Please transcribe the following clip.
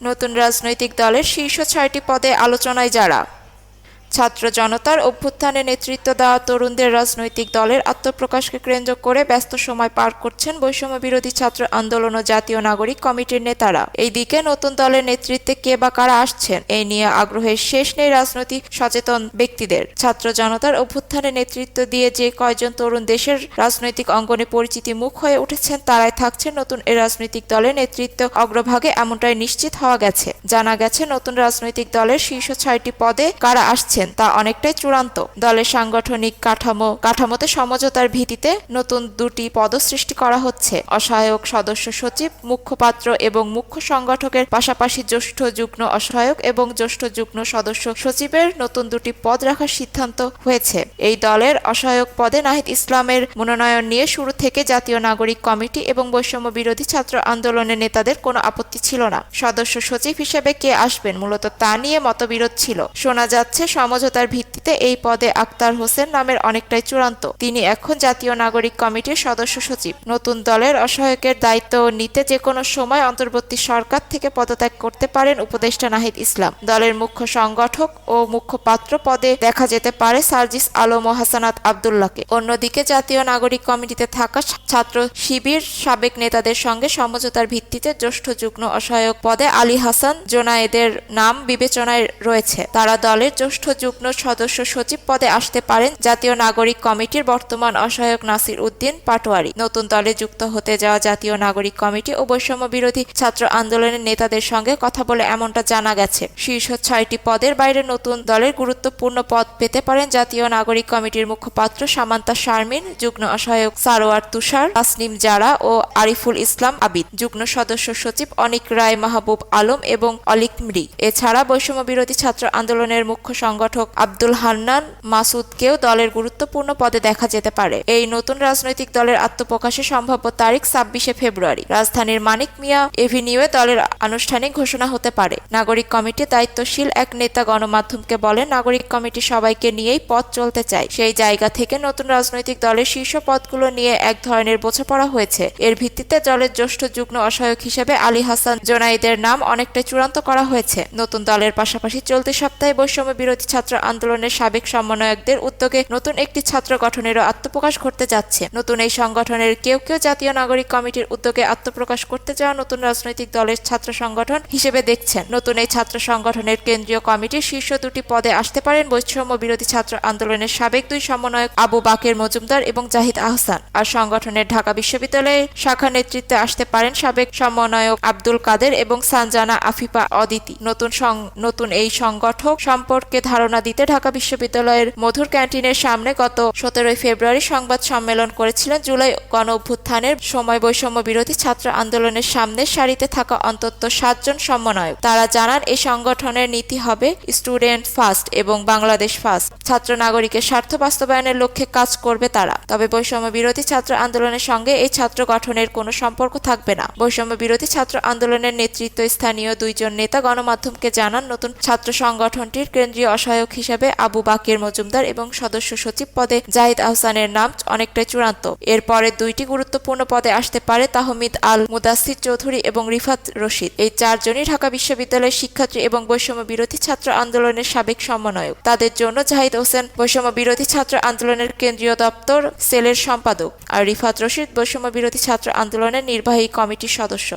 নতুন রাজনৈতিক দলের শীর্ষ ছয়টি পদে আলোচনায় যারা ছাত্র জনতার অভ্যুত্থানে নেতৃত্ব দেওয়া তরুণদের রাজনৈতিক দলের আত্মপ্রকাশকে কেন্দ্র করে ব্যস্ত সময় পার করছেন বৈষম্য বিরোধী ছাত্র আন্দোলন ও জাতীয় নাগরিক কমিটির নেতারা। এই দিকে নতুন দলের নেতৃত্বে কে বা কারা আসছেন, এই নিয়ে আগ্রহের শেষ নেই রাজনৈতিক সচেতন ব্যক্তিদের। ছাত্র জনতার অভ্যুত্থানে নেতৃত্ব দিয়ে যে কয়জন তরুণ দেশের রাজনৈতিক অঙ্গনে পরিচিতি মুখ হয়ে উঠেছেন, তারাই থাকছেন নতুন এ রাজনৈতিক দলের নেতৃত্ব অগ্রভাগে এমনটাই নিশ্চিত হওয়া গেছে। জানা গেছে, নতুন রাজনৈতিক দলের শীর্ষ ছয়টি পদে কারা আসছেন তা অনেকটাই চূড়ান্ত। দলের সাংগঠনিক কাঠামো, কাঠামোতে সমঝোতার ভিত্তিতে নতুন দুটি পদ সৃষ্টি করা হচ্ছে। অসহায়ক সদস্য সচিব মুখ্যপাত্র এবং মুখ্য সংগঠকের পাশাপাশি জ্যেষ্ঠ যুগ্ম অসহায়ক এবং জ্যেষ্ঠ যুগ্ম সদস্য সচিবের নতুন দুটি পদ রাখার সিদ্ধান্ত হয়েছে। এই দলের অসহায়ক পদে নাহিদ ইসলামের মনোনয়ন নিয়ে শুরু থেকে জাতীয় নাগরিক কমিটি এবং বৈষম্য বিরোধী ছাত্র আন্দোলনের নেতাদের কোনো আপত্তি ছিল না। সদস্য সচিব হিসেবে কে আসবেন, মূলত তা নিয়ে মতবিরোধ ছিল। শোনা যাচ্ছে সমঝোতার ভিত্তিতে এই পদে আক্তার হোসেন নামের অনেকটাই চূড়ান্ত। তিনি এখন জাতীয় নাগরিক কমিটির সদস্য সচিব। নতুন দলের অসহায়কের দায়িত্ব নিতে যে কোনো সময় অন্তর্বর্তী সরকার থেকে পদত্যাগ করতে পারেন উপদেষ্টা নাহিদ ইসলাম। দলের মুখ্য সংগঠক ও মুখপাত্র পদে দেখা যেতে পারে সার্জিস আলম হাসানাত আবদুল্লাহকে। অন্যদিকে জাতীয় নাগরিক কমিটিতে থাকা ছাত্র শিবির সাবেক নেতাদের সঙ্গে সমঝোতার ভিত্তিতে জ্যেষ্ঠ যুগ্ম অসহায়ক পদে আলী হাসান জোনায়েদের নাম বিবেচনায় রয়েছে। তারা দলের জ্যেষ্ঠ যুগ্ম সদস্য সচিব পদে আসতে পারেন জাতীয় নাগরিক কমিটির বর্তমান অসহায়ক নাসির উদ্দিন পাটোয়ারি। নতুন দলে যুক্ত হতে যাওয়া জাতীয় নাগরিক কমিটি ও বৈষম্য বিরোধী ছাত্র আন্দোলনের নেতাদের সঙ্গে কথা বলে এমনটা জানা গেছে। শীর্ষ ছয়টি পদের বাইরে নতুন দলের গুরুত্বপূর্ণ পদ পেতে পারেন জাতীয় নাগরিক কমিটির মুখপাত্র সামান্তা শারমিন, যুগ্ম অসহায়ক সারোয়ার তুষার, তাসনিম জারা ও আরিফুল ইসলাম আবিদ। যুগ্ম সদস্য সচিব অনিক রায় মাহবুব আলম এবং অলিক মৃ। এছাড়া বৈষম্য বিরোধী ছাত্র আন্দোলনের মুখ্য সংগঠক আব্দুল হান্নান মাসুদকেও দলের গুরুত্বপূর্ণ পদে দেখা যেতে পারে। এই নতুন রাজনৈতিক দলের আত্মপ্রকাশের সম্ভাব্য তারিখ ছাব্বিশে ফেব্রুয়ারি। রাজধানীর মানিক মিয়া এভিনিউয়ে দলের আনুষ্ঠানিক ঘোষণা হতে পারে। নাগরিক কমিটি দায়িত্বশীল এক নেতা গণমাধ্যমকে বলেন, নাগরিক কমিটি সবাইকে নিয়েই পথ চলতে চায়। সেই জায়গা থেকে নতুন রাজনৈতিক দলের শীর্ষ পদগুলো নিয়ে এক ধরনের বোঝাপড়া হয়েছে। এর ভিত্তিতে দলের জ্যেষ্ঠ যুগ্ম অসহায়ক হিসেবে আলী হাসান জোনাইদের নাম অনেকটা চূড়ান্ত করা হয়েছে। নতুন দলের পাশাপাশি চলতি সপ্তাহে বৈষম্য বিরোধী ছাত্র আন্দোলনের সাবেক সমন্বয়কদের উদ্যোগে নতুন একটি ছাত্র গঠনেরও আত্মপ্রকাশ ঘটতে যাচ্ছে। নতুন এই সংগঠনের কেউ কেউ জাতীয় নাগরিক কমিটির উদ্যোগে আত্মপ্রকাশ করতে যাওয়া নতুন রাজনৈতিক দলের ছাত্র সংগঠন হিসেবে দেখছেন। নতুন এই ছাত্র সংগঠনের কেন্দ্রীয় কমিটির শীর্ষ দুটি পদে আসতে পারেন বৈষম্য বিরোধী ছাত্র আন্দোলনের সাবেক দুই সমন্বয়ক আবু বাকের মজুমদার এবং জাহিদ আহসান। আর সংগঠনের ঢাকা বিশ্ববিদ্যালয়ের শাখা নেতৃত্বে আসতে পারেন সাবেক সমন্বয়ক আব্দুল কাদের এবং সানজানা আফিফা অদিতি। নতুন নতুন এই সংগঠক সম্পর্কে ধারণা দিতে ঢাকা বিশ্ববিদ্যালয়ের মধুর ক্যান্টিনের সামনে গত সতেরোই ফেব্রুয়ারি সংবাদ সম্মেলন করেছিলেন জুলাই গণ অভ্যুত্থানের সময় বৈষম্য বিরোধী ছাত্র আন্দোলনের সামনের সারিতে থাকা অন্তত সাতজন সমন্বয়ক। তারা জানান এই সংগঠনের নীতি হবে স্টুডেন্ট ফার্স্ট এবং বাংলাদেশ ফার্স্ট। ছাত্র নাগরিকের স্বার্থ বাস্তবায়নের লক্ষ্যে কাজ করবে তারা। তবে বৈষম্য বিরোধী ছাত্র আন্দোলনের সঙ্গে এই ছাত্র গঠনের কোনো সম্পর্ক থাকবে না। বৈষম্য বিরোধী ছাত্র আন্দোলনের নেতৃত্ব স্থানীয় দুইজন নেতা গণমাধ্যমকে জানান, নতুন ছাত্র সংগঠনটির কেন্দ্রীয় অসহায়ক হিসেবে আবু বাকের মজুমদার এবং সদস্য সচিব পদে জাহিদ আহসানের নাম অনেকটাই চূড়ান্ত। এরপরে দুইটি গুরুত্বপূর্ণ পদে আসতে পারে তাহমিদ আল মুদাসির চৌধুরী এবং রিফাত রশিদ। এই চারজনই ঢাকা বিশ্ববিদ্যালয়ের শিক্ষার্থী এবং বৈষম্য বিরোধী ছাত্র আন্দোলনের সাবেক সমন্বয়ক। তাদের জন্য জাহিদ হোসেন বৈষম্য বিরোধী ছাত্র আন্দোলনের কেন্দ্রীয় দপ্তর সেলের সম্পাদক। আর রিফাত রশিদ বৈষম্য বিরোধী ছাত্র আন্দোলনের নির্বাহী কমিটির সদস্য।